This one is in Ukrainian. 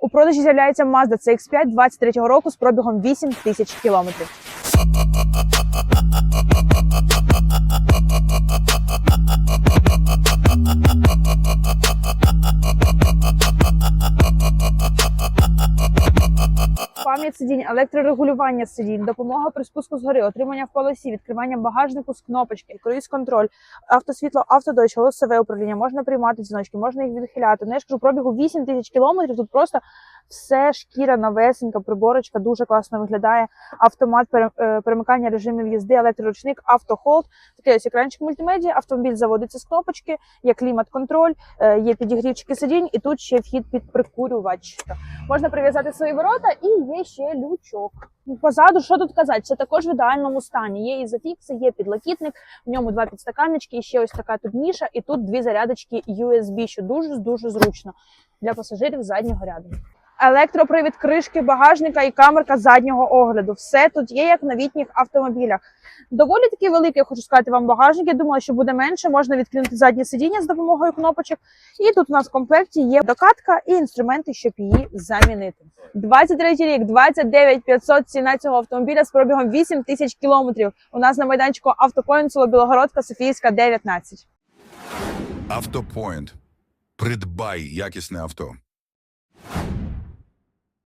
У продажі з'являється Mazda CX-5 23 року з пробігом 8 тисяч кілометрів. Пам'ять сидінь, електрорегулювання сидінь, допомога при спуску з гори, отримання в полосі, відкривання багажнику з кнопочки, круїз-контроль, автосвітло, автодощ, голосове управління, можна приймати дзвіночки, можна їх відхиляти. Ну, я ж кажу, пробігу 8 тисяч кілометрів. Тут просто все шкіра новесенька, приборочка дуже класно виглядає. Автомат е, перемикання режимів їзди, електроручник, автохолд, такий ось екранчик мультимедіа, автомобіль заводиться з кнопочки, є клімат-контроль, е, є підігрівчики сидінь, і тут ще вхід під прикурювач. Можна прив'язати свої ворота і є ще лючок. Ну, Позаду, що тут казати, це також в ідеальному стані. Є ізофікси, є підлокітник, в ньому два підстаканнички, і ще ось така тут ніша, і тут дві зарядочки USB, що дуже дуже зручно для пасажирів заднього ряду. Електропривід кришки багажника і камерка заднього огляду. Все тут є, як в новітніх автомобілях. Доволі таки великий, хочу сказати вам багажник. Я думала, що буде менше. Можна відкинути заднє сидіння з допомогою кнопочок. І тут у нас в комплекті є докатка і інструменти, щоб її замінити. 23 рік, 29 500 ціна цього автомобіля з пробігом 8 тисяч кілометрів. У нас на майданчику автопоінт село Білогородка, Софійська, 19. Автопоінт. Придбай якісне авто.